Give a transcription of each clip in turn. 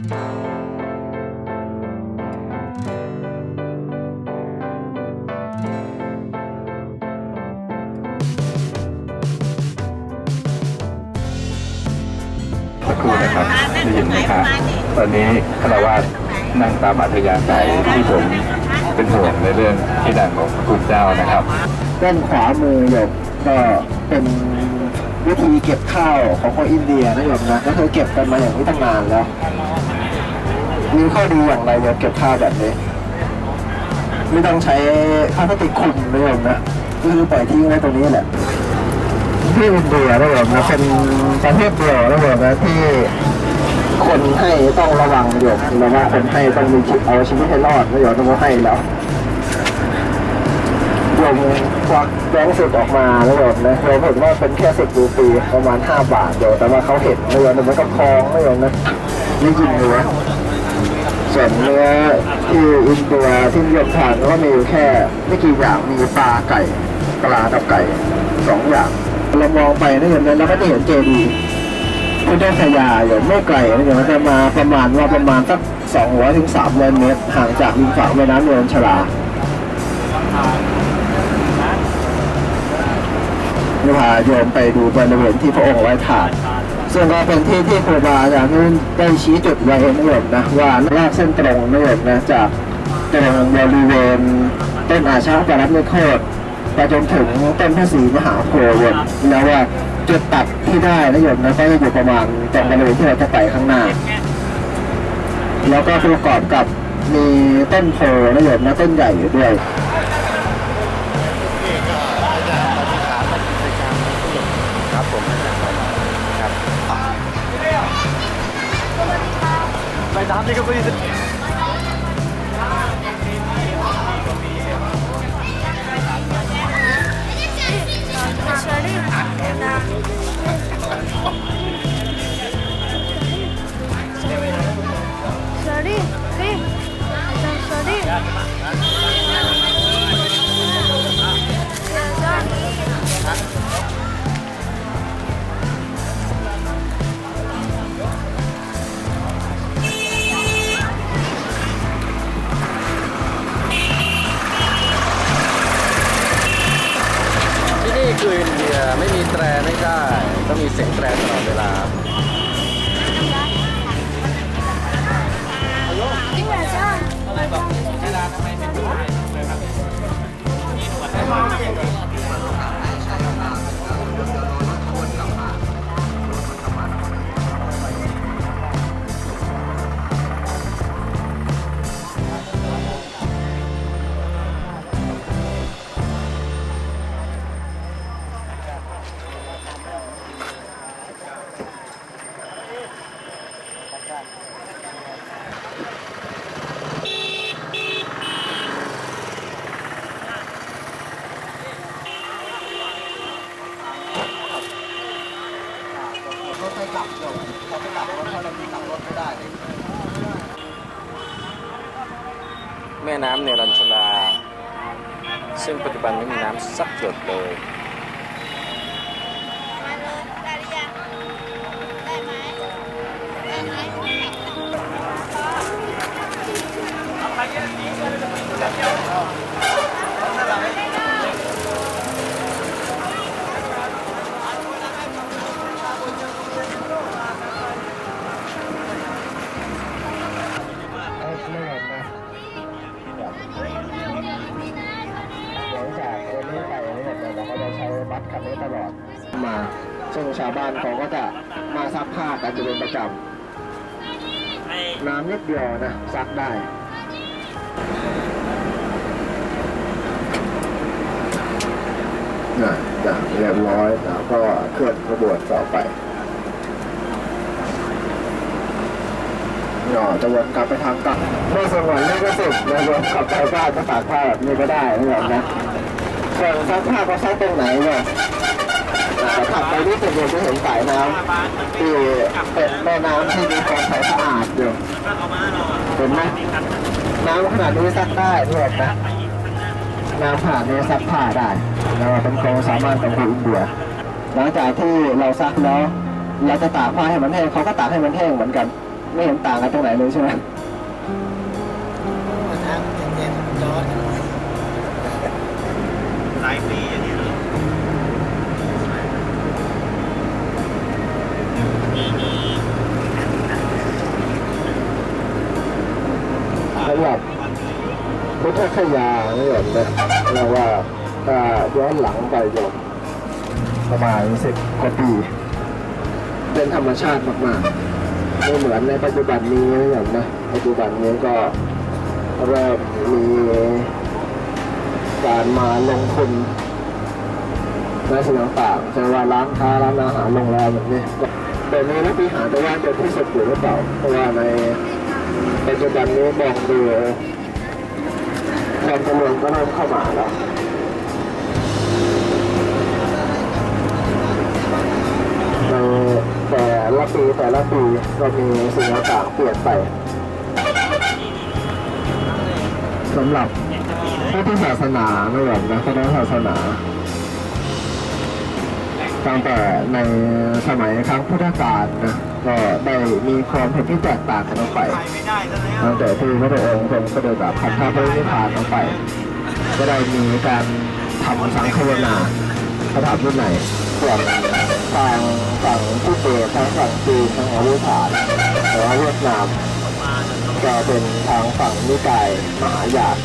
สักครู่นะครับได้ยินไหมครับตอนนี้คารวาสนั่งตามอัธยาศัยที่ผมเป็นห่วงในเรื่องที่ดังของพระคุณเจ้านะครับ ด้านขวามือโยมก็เป็นวิธีเก็บข้าวของคนอินเดียนะโยมนะก็คือเก็บกันมาอย่างนี้ตั้งนานแล้ว มีข้อดีอย่างไรโยมเก็บข้าวแบบนี้ ไม่ต้องใช้พลาสติกคลุมนะโยมนะก็คือปล่อยทิ้งไว้ตรงนี้แหละที่อินเดียนะโยมนะเป็นประเทศเดียวนะโยมนะที่คนให้ต้องระวังโยมแล้วว่าคนให้ต้องมีชีวิตเอาชีวิตให้รอดนะโยมต้องให้แล้วโยมควักแบงค์สิบออกมาแล้วโยมนะโยมเห็นว่าเป็นแค่สิบรูปีประมาณห้าบาทโยมแต่ว่าเขาเห็นนะโยมมันก็คล้องนะโยมนะนี่ยินเนื้อ ส่วนเนื้อที่อินเดียที่นิยมทานก็มีแค่ไม่กี่อย่างมีปลาไก่ปลากับไก่สองอย่างเรามองไปนะโยมนะแล้วก็จะเห็นเจดีย์พุทธคยาโยมไม่ไกลนะโยมจะมาประมาณว่าประมาณสักสองร้อยถึงสามร้อยเมตรห่างจากริมฝั่งแม่น้ำโยนชลาจะพาโยมไปดูบริเวณที่พระองค์ไว้ถาด ซึ่งก็เป็นที่ที่ครูบาอาจารย์นั้นได้ชี้จุดไว้นะโยมนะว่าลากเส้นตรงนะโยมนะจากตรงบริเวณต้นอาชาปารับนิโคตไปจนถึงต้นพระศรีมหาโพธิ์แล้วว่าจุดตัดที่ได้นะโยมนะก็จะอยู่ประมาณตรงบริเวณที่เราจะไปข้างหน้า แล้วก็ประกอบกับมีต้นโพนะโยมนะต้นใหญ่อยู่ด้วย ไปน้ำนี่ กลับโยมพอไปกลับรถถ้าเรามีกลับรถไม่ได้เลยแม่น้ำเนรัญชลา ซึ่งปัจจุบันไม่มีน้ำสักหยดเลย ใช้บัสคันนี้ตลอดมาซึ่งชาวบ้านเขาก็จะมาซักผ้ากันจะเป็นประจำน้ำนิดเดียวนะซักได้นะจะเรียบร้อยแล้วก็เคลื่อนขบวนต่อไปหน่อจะวนกลับไปทางกลับไม่สมวนไม่ก็สุดนะวนกลับไปบ้านก็ตากผ้าแบบนี้ก็ได้ไม่หรอกนะ ส่วนซักผ้าก็ซักตรงไหนเนี่ยแต่ขับไปที่สุดจะเห็นสายน้ำที่เป็นแม่น้ำที่มีความใสสะอาดอยู่เห็นไหมน้ำขนาดนี้ซักได้ไม่หรอกนะน้ำขนาดนี้ซักผ้าได้นะเป็นความสามารถของคนอินเดียหลังจากที่เราซักแล้วเราจะตากผ้าให้มันแห้งเขาก็ตากให้มันแห้งเหมือนกัน ไม่เห็นต่างกันตรงไหนเลยใช่ไหม สายฟรีอย่างนี้สำหรับพุทธคยาเนี่ยนะเราว่าถ้าย้อนหลังไปยมประมาณสิบกว่าปีเป็นธรรมชาติมากๆไม่เหมือนในปัจจุบันนี้อย่างนะปัจจุบันนี้ก็เริ่มมี การมาลงทุนในสิ่งต่างๆใช่ว่าร้านค้าร้านอาหารโรงแรมแบบนี้แต่ในนักวิหารจะว่าจะที่สุดอยู่หรือเปล่าเพราะว่าในปัจจุบันนี้มองดูความเจริญก็เริ่มเข้ามาแล้วในแต่ละปีแต่ละปีก็มีสิ่งต่างๆเปลี่ยนไปสำหรับ พุทธศาสนาไม่หรอกนะพุทธศาสนาตั้งแต่ในสมัยครั้งพุทธกาลนะก็ได้มีความเห็นที่แตกต่างกันออกไปตั้งแต่ที่พระองค์ทรงเสด็จแบบพันธะพระนิพพานออกไป ก็ได้มีการทำสังฆวนาพระธรรมวินัยส่วนทางฝั่งที่เปทางฝั่งจีนทางอาวุธานหรือว่าเวียดนามก็เป็นทางฝั่งนิกายมหายาน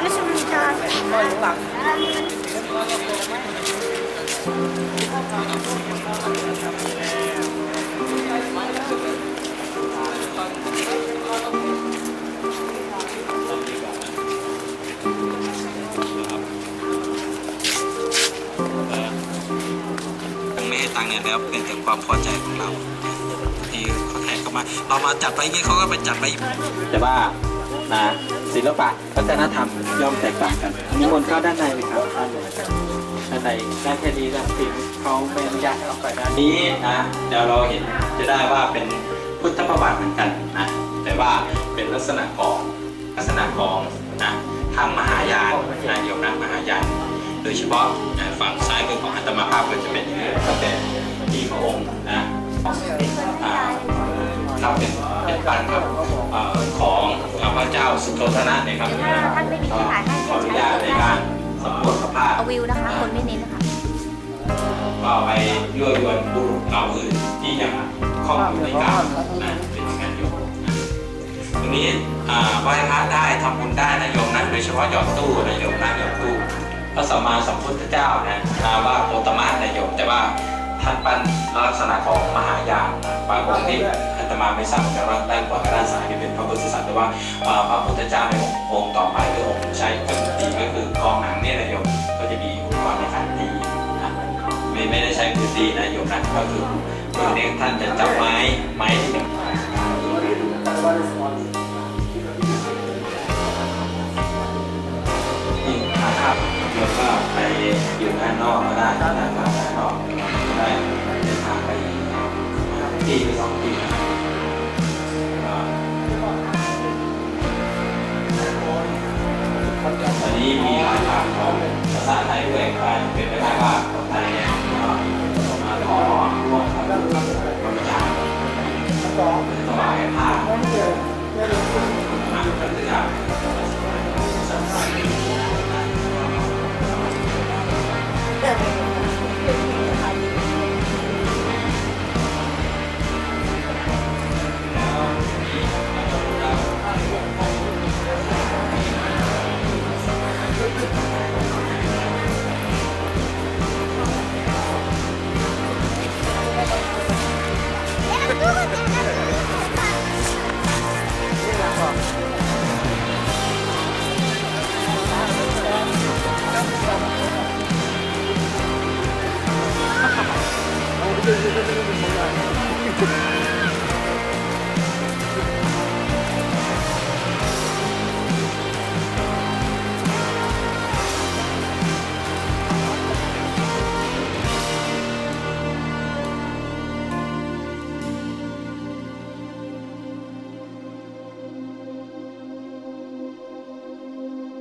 ไม่ใช่มีทางยังไม่ให้ตังค์เนี่ยแล้วเป็นแต่ความพอใจของเราที่เขาแทนเข้ามา เรามาจัดไปอย่างนี้เขาก็ไปจัดไปแต่ว่า นะศิลปะวัฒนธรรมย่อมแตกต่างกันนิมนต์เข้าด้านในเลยครับท่านด้านในด้านแค่นี้นะทีเขาไม่อนุญาตให้เข้าไปด้านนี้นะเดี๋ยวเราเห็นจะได้ว่าเป็นพุทธประวัติเหมือนกันนะแต่ว่าเป็นลักษณะของลักษณะของนะทางมหายานนะโยมนะมหายานโดยเฉพาะนะฝั่งซ้ายมือของอัตมาภาพก็จะเป็นอย่างนี้ตั้งแต่ที่พระองค์นะอ่าเป็นเป็นปันครับ สุโธทนะนี่ยครับถ้าท่านไม่มีที่ถ่ายให้ขออนุญาตในการสำรวจพระภาพเอาวิวนะคะ คนไม่เน้นนะคะก็ไปยั่วยวนบุรุษเหล่าอื่นที่ยังคล้องอยู่ในกามนะเป็นอย่านั้นอยู่นตรงนี้อ่าไหว้พระได้ทำบุญได้นะโยมนะโดยเฉพาะหยอดตู้นะโยมนะหยอดตู้พระสัมมาสัมพุทธเจ้านะนามว่าโอตมะนายโยมแต่ว่าท่านปั้นลักษณะของมหายานะบางองค์ที่ ตมาไม่ทราบเหมือนกันว่าด้านขวากับด้านซ้ายนี่เป็นพระพุทธศาสนาแต่ว่าพระพุทธเจ้าในองค์ต่อไปหรือองค์ใช้เครื่องดนตีก็คือกองหนังเนี่ยนายโยมก็จะมีอุปกรณ์ในการตีนะไม่ไม่ได้ใช้มือตีนะโยมนะก็คือมือนี้ท่านจะจับไม้ไม้ที่เป็นยิ่งนะครับแล้วก็ไปอยู่ด้านนอกก็ได้ด้านนอกด้านนอกได้เดินทางไปที่ไปสองที่าไทยด้วยกันเป็นไปได้ว่าคนไทยเนี่ยมาขอร่วมกับนักศึกษา